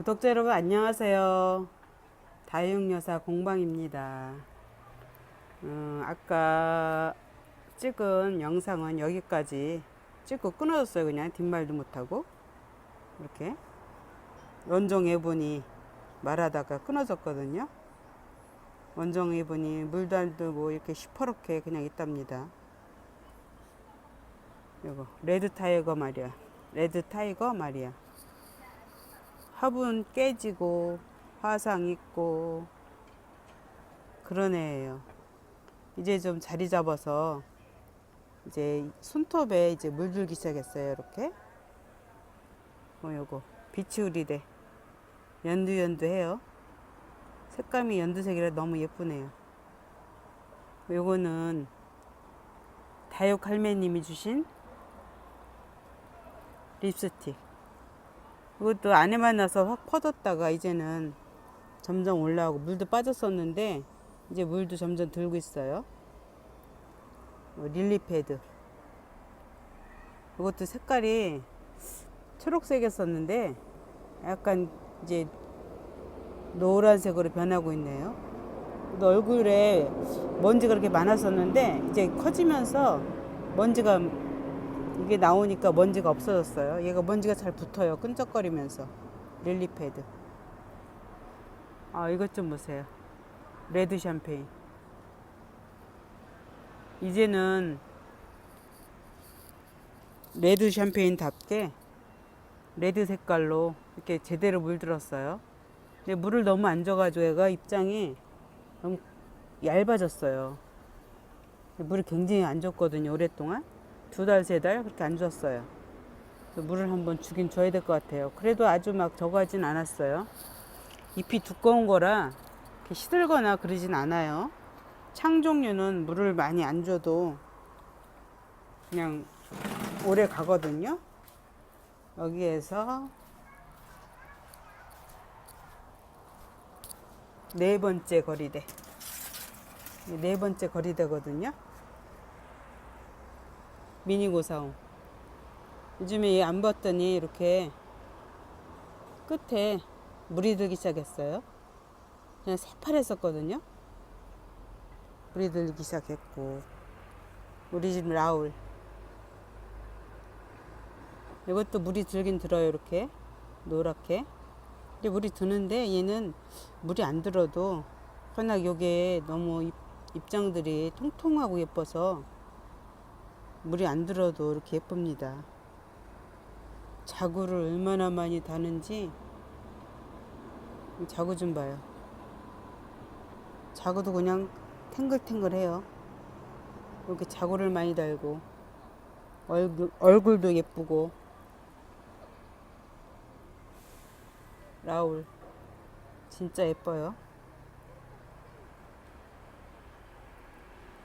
구독자 여러분 안녕하세요. 다육여사 공방입니다. 음, 아까 찍은 영상은 여기까지 찍고 끊어졌어요. 그냥 뒷말도 못하고 이렇게 원종 애분이 말하다가 끊어졌거든요. 원종 애분이 물도 안 들고 이렇게 시퍼렇게 그냥 있답니다. 이거 레드 타이거 말이야. 레드 타이거 말이야. 화분 깨지고 화상 있고 그런 애예요. 이제 좀 자리 잡아서 이제 손톱에 이제 물들기 시작했어요. 이렇게. 뭐 요거 비치우리대 연두연두해요. 색감이 연두색이라 너무 예쁘네요. 요거는 다육 할매님이 주신 립스틱. 이것도 안에 만 나서 확 퍼졌다가 이제는 점점 올라오고 물도 빠졌었는데 이제 물도 점점 들고 있어요. 어, 릴리 패드. 이것도 색깔이 초록색이었었는데 약간 이제 노란색으로 변하고 있네요. 또 얼굴에 먼지가 그렇게 많았었는데 이제 커지면서 먼지가 이게 나오니까 먼지가 없어졌어요. 얘가 먼지가 잘 붙어요. 끈적거리면서. 릴리 패드. 아, 이것 좀 보세요. 레드 샴페인. 이제는 레드 샴페인답게 레드 색깔로 이렇게 제대로 물들었어요. 근데 물을 너무 안 줘가지고 얘가 입장이 너무 얇아졌어요. 물을 굉장히 안 줬거든요, 오랫동안. 두 달, 세 달 그렇게 안 줬어요. 물을 한번 주긴 줘야 될 것 같아요. 그래도 아주 막 저거 하진 않았어요. 잎이 두꺼운 거라 시들거나 그러진 않아요. 창 종류는 물을 많이 안 줘도 그냥 오래 가거든요. 여기에서 네 번째 거리대. 네 번째 거리대거든요. 미니 고사홍. 요즘에 얘 안 봤더니 이렇게 끝에 물이 들기 시작했어요. 그냥 새파랬었거든요. 물이 들기 시작했고. 우리 집 라울. 이것도 물이 들긴 들어요, 이렇게. 노랗게. 근데 물이 드는데 얘는 물이 안 들어도 워낙 요게 너무 입, 입장들이 통통하고 예뻐서 물이 안 들어도 이렇게 예쁩니다. 자구를 얼마나 많이 다는지 이 자구 좀 봐요. 자구도 그냥 탱글탱글해요. 이렇게 자구를 많이 달고 얼굴, 얼굴도 예쁘고 라울 진짜 예뻐요.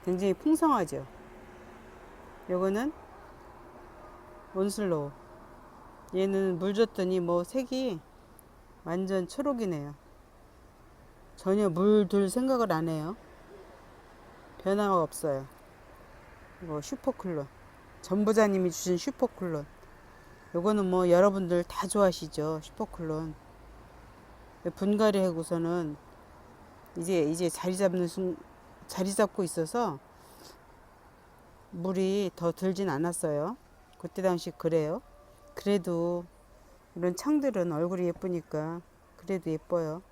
굉장히 풍성하죠. 요거는 원슬로우. 얘는 물 줬더니 뭐 색이 완전 초록이네요. 전혀 물 둘 생각을 안 해요. 변화가 없어요. 이거 슈퍼클론. 전부자님이 주신 슈퍼클론. 요거는 뭐 여러분들 다 좋아하시죠. 슈퍼클론. 분갈이 하고서는 이제 이제 자리 잡는 순 자리 잡고 있어서 물이 더 들진 않았어요. 그때 당시 그래요. 그래도 이런 창들은 얼굴이 예쁘니까 그래도 예뻐요.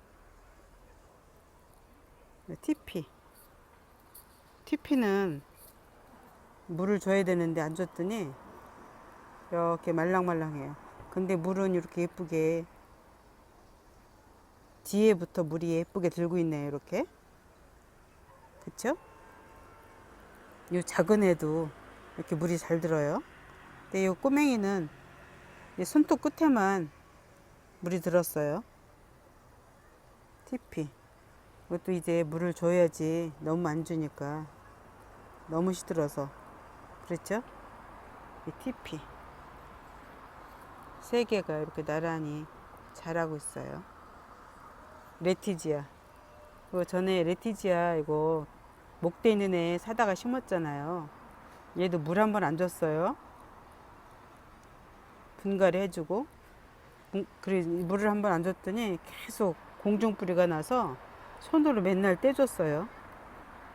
TP. TP는 물을 줘야 되는데 안 줬더니 이렇게 말랑말랑해요. 근데 물은 이렇게 예쁘게 뒤에부터 물이 예쁘게 들고 있네요. 이렇게. 그쵸? 이 작은 애도 이렇게 물이 잘 들어요. 근데 이 꼬맹이는 이 손톱 끝에만 물이 들었어요. TP. 이것도 이제 물을 줘야지 너무 안 주니까 너무 시들어서 그랬죠? 이 TP. 세 개가 이렇게 나란히 자라고 있어요. 레티지아. 그 전에 레티지아 이거 목대 있는 애 사다가 심었잖아요. 얘도 물 한 번 안 줬어요. 분갈이 해주고 공- 그래 물을 한 번 안 줬더니 계속 공중뿌리가 나서 손으로 맨날 떼줬어요.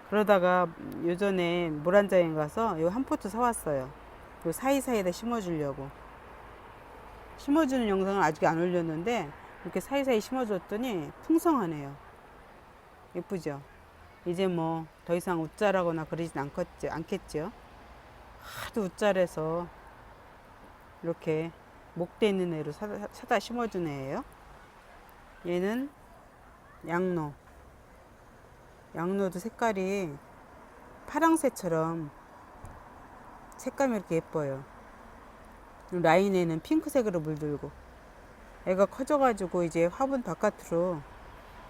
그러다가 요전에 물안장에 가서 요 한 포트 사왔어요. 요 사이사이에다 심어주려고. 심어주는 영상을 아직 안 올렸는데 이렇게 사이사이 심어줬더니 풍성하네요. 예쁘죠? 이제 뭐 더 이상 웃자라거나 그러진 않겠죠. 않겠죠. 하도 웃자래서 이렇게 목대 있는 애로 사다, 사다 심어준 애예요. 얘는 양로. 양로도 색깔이 파랑새처럼 색감이 이렇게 예뻐요. 라인에는 핑크색으로 물들고 애가 커져가지고 이제 화분 바깥으로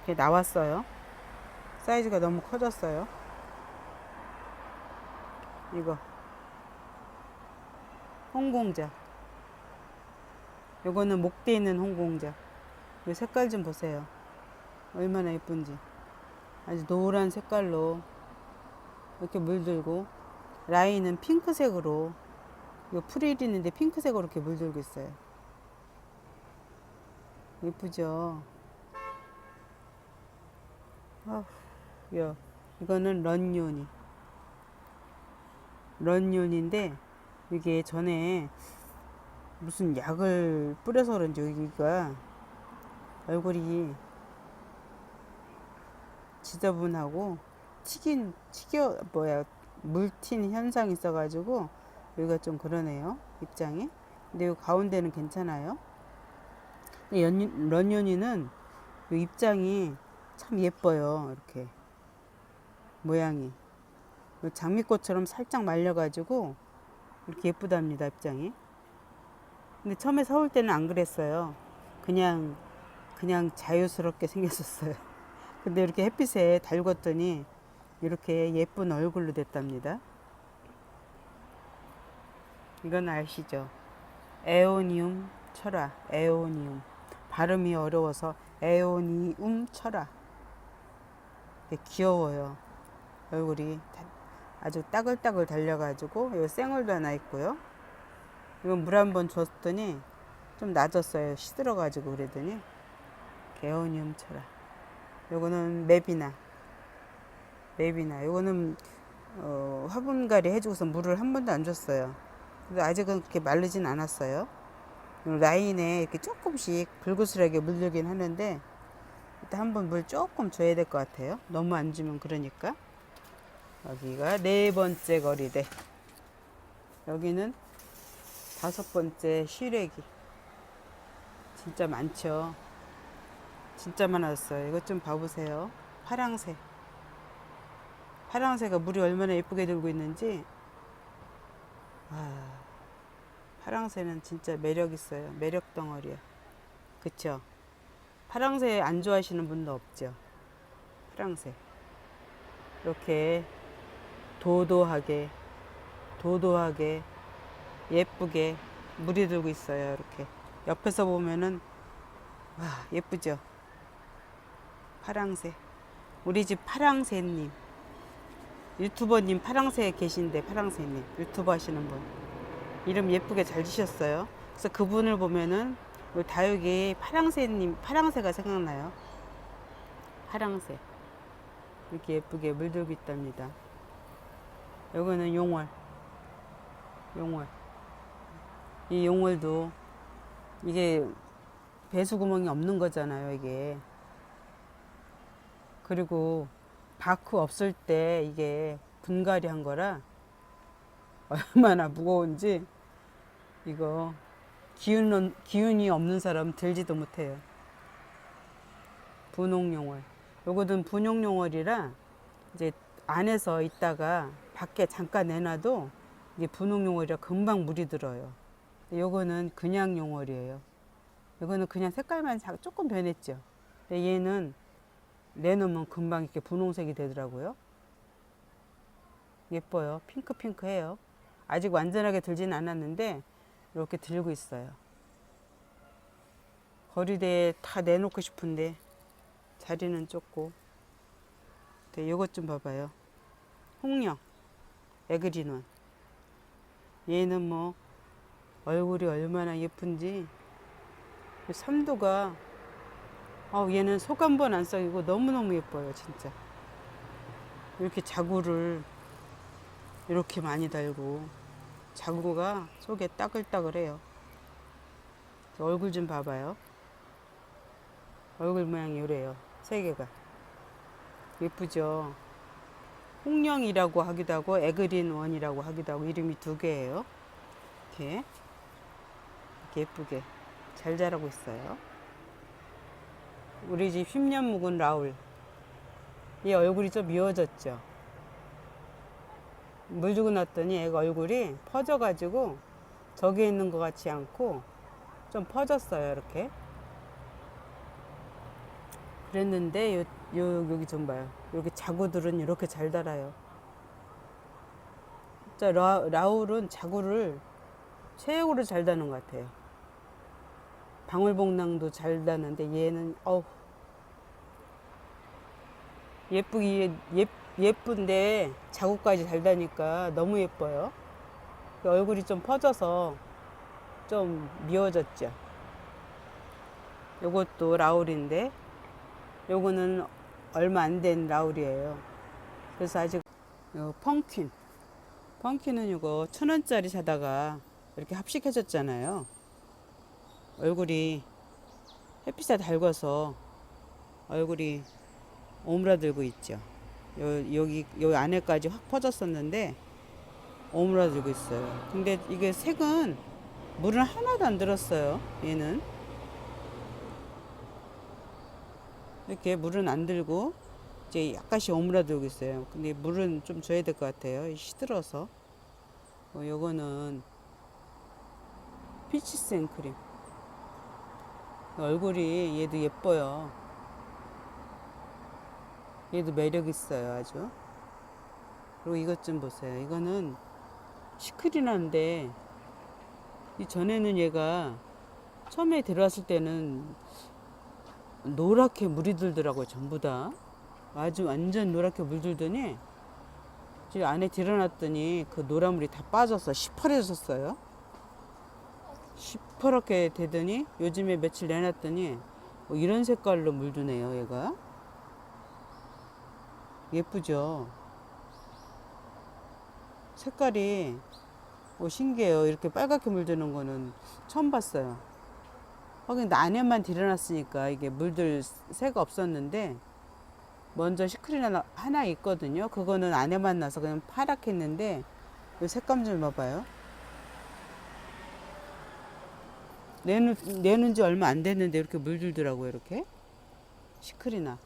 이렇게 나왔어요. 사이즈가 너무 커졌어요. 이거 홍공자. 요거는 목대 있는 홍공자. 이 색깔 좀 보세요. 얼마나 예쁜지. 아주 노란 색깔로 이렇게 물들고 라인은 핑크색으로 요 프릴이 있는데 핑크색으로 이렇게 물들고 있어요. 예쁘죠? 아휴, 야, 이거는 런요니. 런요니인데 이게 전에 무슨 약을 뿌려서 그런지 여기가 얼굴이 지저분하고 튀긴 튀겨 뭐야 물튄 현상이 있어가지고 여기가 좀 그러네요 입장이. 근데 요 가운데는 괜찮아요. 요 입장이 참 예뻐요 이렇게 모양이 요 장미꽃처럼 살짝 말려가지고 이렇게 예쁘답니다 입장이 근데 처음에 사올 때는 안 그랬어요 그냥 그냥 자유스럽게 생겼었어요 근데 이렇게 햇빛에 달궜더니 이렇게 예쁜 얼굴로 됐답니다. 이건 아시죠? 에오니움 철화, 에오니움. 발음이 어려워서 에오니움 철화. 귀여워요. 얼굴이 다- 아주 따글따글 달려가지고 요 쌩얼도 하나 있고요. 이건 물 한 번 줬더니 좀 낮았어요. 시들어가지고 그러더니 에오니움 철화. 요거는 맵이나 맵이나 요거는 어, 화분갈이 해주고서 물을 한 번도 안 줬어요. 근데 아직은 그렇게 마르진 않았어요. 요 라인에 이렇게 조금씩 불그스하게 물들긴 하는데 일단 한번 물 조금 줘야 될 것 같아요. 너무 안 주면 그러니까. 여기가 네 번째 거리대. 여기는 다섯 번째 시래기. 진짜 많죠. 진짜 많았어요. 이것 좀 봐보세요. 파랑새. 파랑새가 물이 얼마나 예쁘게 들고 있는지. 와, 파랑새는 진짜 매력 있어요. 매력 덩어리야. 그쵸? 파랑새 안 좋아하시는 분도 없죠. 파랑새. 이렇게 도도하게, 도도하게, 예쁘게 물이 들고 있어요. 이렇게. 옆에서 보면은, 와, 예쁘죠? 파랑새. 우리 집 파랑새님. 유튜버님 파랑새 계신데, 파랑새님. 유튜버 하시는 분. 이름 예쁘게 잘 지셨어요. 그래서 그분을 보면은, 우리 다육이 파랑새님, 파랑새가 생각나요. 파랑새. 이렇게 예쁘게 물들고 있답니다. 여기는 용월. 용월. 이 용월도, 이게 배수 구멍이 없는 거잖아요, 이게. 그리고 바크 없을 때 이게 분갈이 한 거라 얼마나 무거운지 이거 기운, 기운이 없는 사람 들지도 못해요. 분홍용월. 요거는 분홍용월이라 이제 안에서 있다가 밖에 잠깐 내놔도 이게 분홍 용월이라 금방 물이 들어요. 요거는 그냥 용월이에요. 요거는 그냥 색깔만 자- 조금 변했죠. 얘는 내놓으면 금방 이렇게 분홍색이 되더라고요. 예뻐요. 핑크핑크해요. 아직 완전하게 들진 않았는데 이렇게 들고 있어요. 거리대에 다 내놓고 싶은데 자리는 좁고. 네, 요것 좀 봐봐요. 홍령, 에그리논. 얘는 뭐 얼굴이 얼마나 예쁜지. 이 삼도가 아 얘는 속 한 번 안 썩이고 너무너무 예뻐요 진짜. 이렇게 자구를 이렇게 많이 달고 자구가 속에 따글따글해요. 얼굴 좀 봐봐요. 얼굴 모양이 이래요 세 개가. 예쁘죠 홍령이라고 하기도 하고 에그린 원이라고 하기도 하고 이름이 두 개예요. 이렇게. 이렇게 예쁘게 잘 자라고 있어요. 우리 집 10년 묵은 라울. 얘 얼굴이 좀 미워졌죠. 물 주고 났더니 애가 얼굴이 퍼져가지고 저기 있는 것 같지 않고 좀 퍼졌어요 이렇게 그랬는데 요, 요 여기 좀 봐요 여기 자구들은 이렇게 잘 달아요 진짜 라, 라울은 자구를 최고로 잘 다는 것 같아요 방울복랑도 잘 다는데 얘는 어우 예쁘기 예, 예쁜데 자국까지 잘 다니까 너무 예뻐요. 그 얼굴이 좀 퍼져서 좀 미워졌죠. 요것도 라울인데 요거는 얼마 안 된 라울이에요. 그래서 아직 요 펑킨 펑킨은 이거 천 원짜리 사다가 이렇게 합식해졌잖아요. 얼굴이 햇빛에 달궈서 얼굴이 오므라들고 있죠. 요, 여기 요 안에까지 확 퍼졌었는데 오므라들고 있어요. 근데 이게 색은 물은 하나도 안 들었어요. 얘는 이렇게 물은 안 들고 이제 약간씩 오므라들고 있어요. 근데 물은 좀 줘야 될 것 같아요. 시들어서. 어, 요거는 피치 생크림. 얼굴이 얘도 예뻐요. 얘도 매력 있어요, 아주. 그리고 이것 좀 보세요. 이거는 시크릿한데 이 전에는 얘가 처음에 들어왔을 때는 노랗게 물이 들더라고요, 전부 다. 아주 완전 노랗게 물들더니 지금 안에 들어놨더니 그 노란물이 다 빠져서 시퍼래졌어요. 시퍼렇게 되더니 요즘에 며칠 내놨더니 뭐 이런 색깔로 물드네요, 얘가. 예쁘죠? 색깔이 오, 신기해요. 이렇게 빨갛게 물드는 거는 처음 봤어요. 하긴 안에만 들여놨으니까 이게 물들 새가 없었는데 먼저 시크릿 하나, 하나 있거든요. 그거는 안에만 나서 그냥 파랗겠는데 이 색감 좀 봐봐요. 내는, 내는 지 얼마 안 됐는데 이렇게 물들더라고요. 이렇게 시크릿나.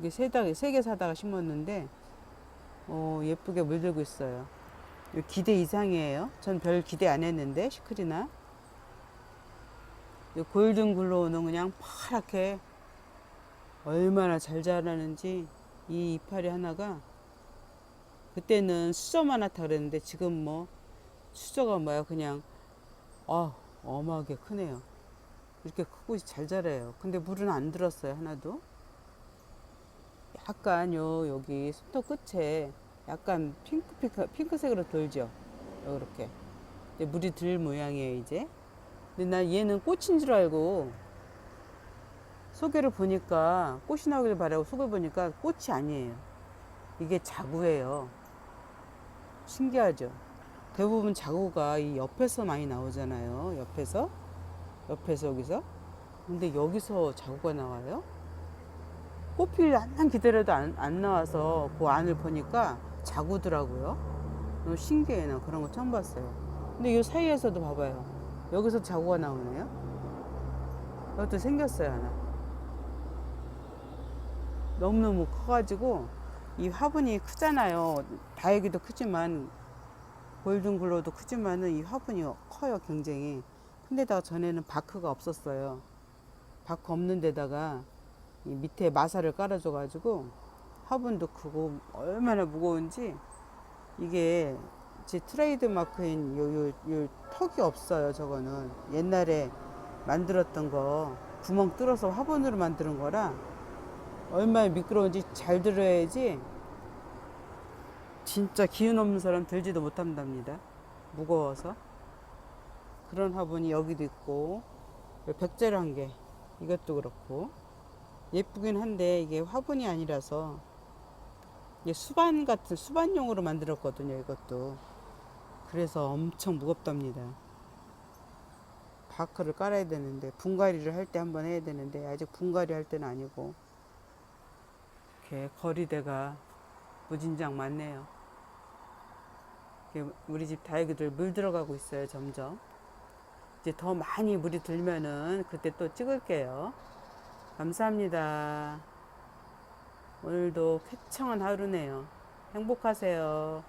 이게 세다 세개 사다가 심었는데 어, 예쁘게 물들고 있어요. 기대 이상이에요. 전 별 기대 안 했는데 시크리나 이 골든 글로우는 그냥 파랗게 얼마나 잘 자라는지 이 이파리 하나가 그때는 수저 많았다 그랬는데 지금 뭐 수저가 뭐야 그냥 아 어마하게 크네요. 이렇게 크고 잘 자라요. 근데 물은 안 들었어요 하나도. 약간 요 여기 손톱 끝에 약간 핑크 핑크 핑크색으로 돌죠. 이렇게 물이 들 모양이에요 이제. 근데 난 얘는 꽃인 줄 알고 속에를 보니까 꽃이 나오길 바라고 속을 보니까 꽃이 아니에요. 이게 자구예요. 신기하죠. 대부분 자구가 이 옆에서 많이 나오잖아요. 옆에서 옆에서 여기서. 근데 여기서 자구가 나와요. 꽃필 한참 기다려도 안, 안 나와서 그 안을 보니까 자구더라고요. 너무 신기해. 나 그런 거 처음 봤어요. 근데 이 사이에서도 봐봐요. 여기서 자구가 나오네요. 이것도 생겼어요, 하나. 너무너무 커가지고 이 화분이 크잖아요. 다육이도 크지만 골든글로도 크지만은 이 화분이 커요, 굉장히. 근데다가 전에는 바크가 없었어요. 바크 없는 데다가 이 밑에 마사를 깔아줘가지고 화분도 크고 얼마나 무거운지 이게 제 트레이드 마크인 요, 요, 요 턱이 없어요. 저거는 옛날에 만들었던 거 구멍 뚫어서 화분으로 만드는 거라 얼마나 미끄러운지 잘 들어야지 진짜 기운 없는 사람 들지도 못한답니다. 무거워서. 그런 화분이 여기도 있고 백제란 게 이것도 그렇고 예쁘긴 한데 이게 화분이 아니라서 이게 수반 같은 수반용으로 만들었거든요 이것도 그래서 엄청 무겁답니다. 바크를 깔아야 되는데 분갈이를 할 때 한번 해야 되는데 아직 분갈이 할 때는 아니고. 이렇게 거리대가 무진장 많네요. 우리 집 다육이들 물 들어가고 있어요 점점. 이제 더 많이 물이 들면은 그때 또 찍을게요. 감사합니다. 오늘도 쾌청한 하루네요. 행복하세요